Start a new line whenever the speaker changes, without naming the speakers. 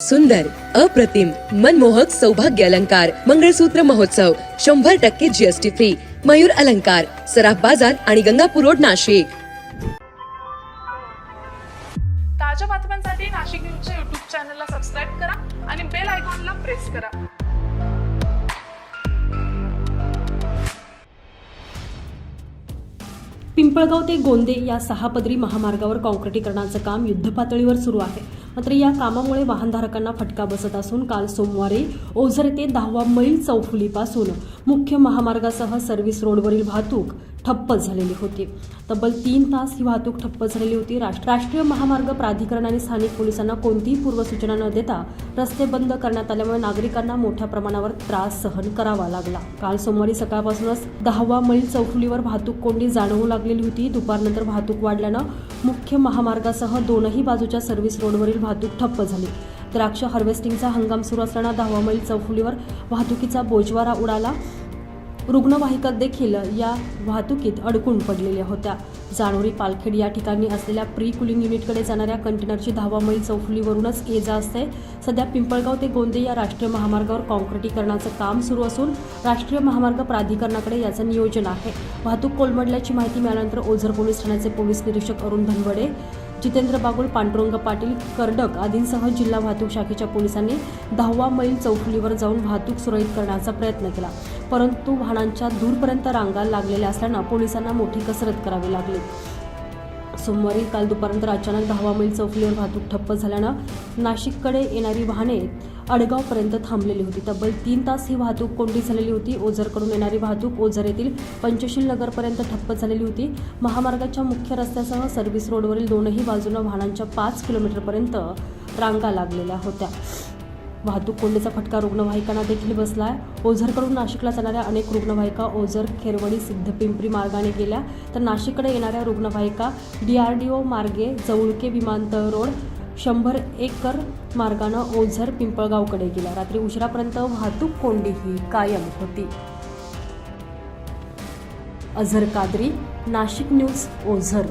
सुंदर अप्रतिम मनमोहक सौभाग्य अलंकार मंगळसूत्र महोत्सव शंभर टक्के जीएसटी फ्री मयूर अलंकार सराफ बाजार आणि गंगापूर रोड नाशिक.
ताज्या बातम्यांसाठी नाशिक न्यूजच्या युट्यूब चॅनलला सबस्क्राईब करा आणि बेल आयकॉनला प्रेस करा.
पिंपळगाव ते गोंदे या सहापदरी महामार्गावर काँक्रिटीकरणाचं काम युद्धपातळीवर सुरू आहे. मात्र या कामामुळे वाहनधारकांना फटका बसत असून काल सोमवारी ओझर येथे दहावा मैल चौफुलीपासून मुख्य महामार्गासह सर्व्हिस रोडवरील वाहतूक ठप्प झालेली होती. तब्बल तीन तास ही वाहतूक ठप्प झालेली होती. राष्ट्र- राष्ट्रीय महामार्ग प्राधिकरण आणि स्थानिक पोलिसांना कोणतीही पूर्वसूचना न देता रस्ते बंद करण्यात आल्यामुळे नागरिकांना मोठ्या प्रमाणावर त्रास सहन करावा लागला. काल सोमवारी सकाळपासूनच दहावा मैल चौफुलीवर वाहतूक कोंडी जाणवू लागलेली होती. दुपारनंतर वाहतूक वाढल्यानं मुख्य महामार्गासह दोनही बाजूच्या सर्व्हिस रोडवरील वाहतूक ठप्प झाली. द्राक्ष हार्वेस्टिंगचा हंगाम सुरू असताना दहावा मैल चौफुलीवर वाहतुकीचा बोजवारा उडाला. रुग्णवाहिका देखील या वाहतुकीत अडकून पडलेल्या होत्या. जानोरी पालखेड या ठिकाणी असलेल्या प्री कुलिंग युनिटकडे जाणाऱ्या कंटेनरची धावामळी चौफुलीवरूनच ये जा असते. सध्या पिंपळगाव ते गोंदे या राष्ट्रीय महामार्गावर काँक्रिटीकरणाचं काम सुरू असून राष्ट्रीय महामार्ग प्राधिकरणाकडे याचं नियोजन आहे. वाहतूक कोलमडल्याची माहिती मिळाल्यानंतर ओझर पोलीस ठाण्याचे पोलीस निरीक्षक अरुण धनवडे जितेंद्र बागुल पांडुरंग पाटील कर्डक आदींसह जिल्हा वाहतूक शाखेच्या पोलिसांनी दहावा मैल चौफुलीवर जाऊन वाहतूक सुरळीत करण्याचा प्रयत्न केला. परंतु वाहनांच्या दूरपर्यंत रांगा लागलेल्या असल्यानं पोलिसांना मोठी कसरत करावी लागली. सोमवारी काल दुपारनंतर अचानक दहावा मैल चौफुलीवर वाहतूक ठप्प झाल्यानं नाशिककडे येणारी वाहने अडगावपर्यंत थांबलेली होती. तब्बल तीन तास ही वाहतूक कोंडी झालेली होती. ओझरकडून येणारी वाहतूक ओझर येथील पंचशील नगरपर्यंत ठप्प झालेली होती. महामार्गाच्या मुख्य रस्त्यासह सर्व्हिस रोडवरील दोनही बाजूनं वाहनांच्या पाच किलोमीटरपर्यंत रांगा लागलेल्या होत्या. वाहतूक कोंडीचा फटका रुग्णवाहिकांना देखील बसला आहे ओझरकडून नाशिकला जाणाऱ्या अनेक रुग्णवाहिका ओझर खेरवडी सिद्धपिंपरी मार्गाने गेल्या. तर नाशिककडे येणाऱ्या रुग्णवाहिका डीआरडीओ मार्गे जवळके विमानतळ रोड शंभर एकर मार्गानं ओझर पिंपळगावकडे गेल्या. रात्री उशिरापर्यंत वाहतूक कोंडी ही कायम होती. अझर कादरी नाशिक न्यूज ओझर.